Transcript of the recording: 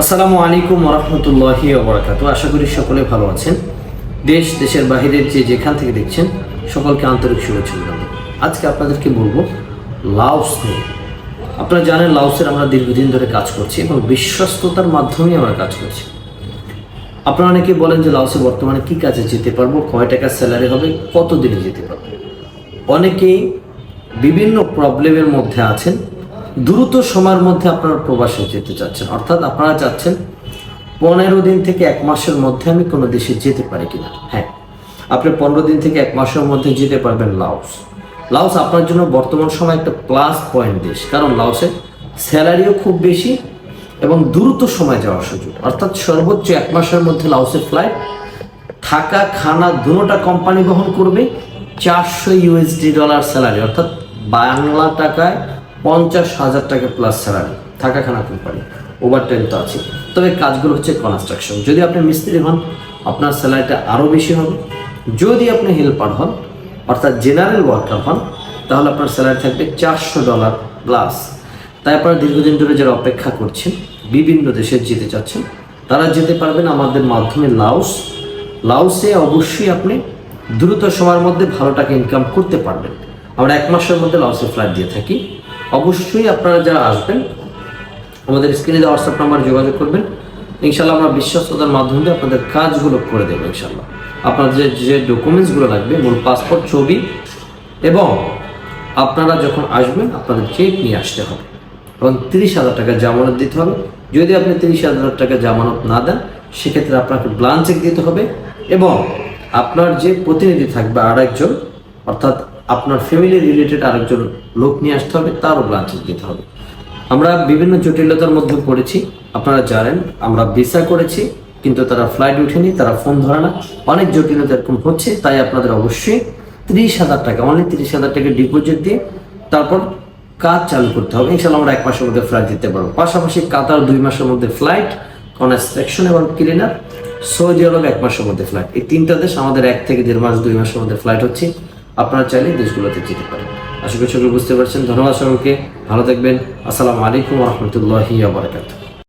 আসসালামু আলাইকুম রহমতুল্লাহি ওবরাকাত আশা করি সকলে ভালো আছেন। দেশ, দেশের বাহিরের যে যেখান থেকে দেখছেন, সকলকে আন্তরিক শুভেচ্ছা আজকে আপনাদেরকে বলব লাউস নিয়ে। আপনারা জানেন লাউসের আমরা দীর্ঘদিন ধরে কাজ করছি এবং বিশ্বস্ততার মাধ্যমেই আমরা কাজ করছি। আপনারা অনেকে বলেন যে লাউসে বর্তমানে কি কাজে যেতে পারব, কয় টাকা স্যালারি হবে কত দিনে যেতে পারব? অনেকেই বিভিন্ন প্রবলেমের মধ্যে আছেন দ্রুত সময়ের মধ্যে আপনারা প্রবাসে যেতে চাচ্ছেন। অর্থাৎ আপনারা চাচ্ছেন, পনেরো দিন থেকে এক মাসের মধ্যে আমি কোনো দেশে যেতে পারি কিনা। হ্যাঁ আপনি পনেরো দিন থেকে এক মাসের মধ্যে যেতে পারবেন লাউস লাউস আপনার জন্য বর্তমান সময় একটা প্লাস পয়েন্ট দেশ। কারণ লাউসে স্যালারিও খুব বেশি এবং দ্রুত সময় যাওয়ার সুযোগ। অর্থাৎ সর্বোচ্চ এক মাসের মধ্যে লাউসের ফ্লাইট থাকা, খানা দুটোটা কোম্পানি বহন করবে চারশো ইউএসডি ডলার স্যালারি অর্থাৎ বাংলা টাকায় পঞ্চাশ হাজার টাকা প্লাস স্যালারি থাকা খানা কোম্পানি ওভার টাইম তো আছে। তবে কাজগুলো হচ্ছে কনস্ট্রাকশন যদি আপনি মিস্ত্রি হন, আপনার স্যালারিটা আরও বেশি হবে। যদি আপনি হেল্পার হন, অর্থাৎ জেনারেল ওয়ার্কার হন, তাহলে আপনার স্যালারি থাকবে চারশো ডলার প্লাস তাই আপনারা দীর্ঘদিন ধরে যারা অপেক্ষা করছেন, বিভিন্ন দেশে যেতে চাচ্ছেন, তারা যেতে পারবেন আমাদের মাধ্যমে লাউস লাউসে অবশ্যই আপনি দ্রুত সময়ের মধ্যে ভালো টাকা ইনকাম করতে পারবেন। আমরা এক মাসের মধ্যে লাউসে ফ্লাইট দিয়ে থাকি। অবশ্যই আপনারা যারা আসবেন, আমাদের স্ক্রিনে দেওয়া হোয়াটসঅ্যাপ নাম্বার যোগাযোগ করবেন। ইনশাল্লাহ আমরা বিশ্বস্ততার মাধ্যমে আপনাদের কাজগুলো করে দেবো ইনশাল্লাহ আপনাদের যে ডকুমেন্টসগুলো লাগবে মূল পাসপোর্ট ছবি, এবং আপনারা যখন আসবেন, আপনাদের চেক নিয়ে আসতে হবে। এবং তিরিশ হাজার টাকা জামানত দিতে হবে। যদি আপনি তিরিশ হাজার টাকা জামানত না দেন, সেক্ষেত্রে আপনাকে ব্লান চেক দিতে হবে এবং আপনার যে প্রতিনিধি থাকবে আর একজন অর্থাৎ আপনার ফ্যামিলি রিলেটেড আরেকজন লোক নিয়ে আসতে হবে তারও চেক দিতে হবে। আমরা বিভিন্ন জটিলতার মধ্যে পড়েছি, আপনারা জানেন, আমরা ভিসা করেছি, কিন্তু তারা ফ্লাইট উঠেনি, তারা ফোন ধরে না। অনেক জটিলতা এরকম হচ্ছে, তাই আপনাদের অবশ্যই তিরিশ হাজার টাকা অনলি তিরিশ হাজার টাকা ডিপোজিট দিয়ে তারপর কাজ চালু করতে হবে। ইনশাল্লাহ আমরা এক মাসের মধ্যে ফ্লাইট দিতে পারব। পাশাপাশি কাতার দুই মাসের মধ্যে ফ্লাইট কনস্ট্রাকশন এবং ক্লিনার সৌদি আরব এক মাসের মধ্যে ফ্লাইট এই তিনটা দেশ আমাদের এক থেকে দেড় মাস, দুই মাসের মধ্যে ফ্লাইট হচ্ছে। আপনারা চাইলে দেশগুলোতে যেতে পারেন। আশা করি সকলে বুঝতে পারছেন। ধন্যবাদ সকলকে। ভালো থাকবেন। আসসালামু আলাইকুম রহমতুল্লাহি আবরাকাতুহ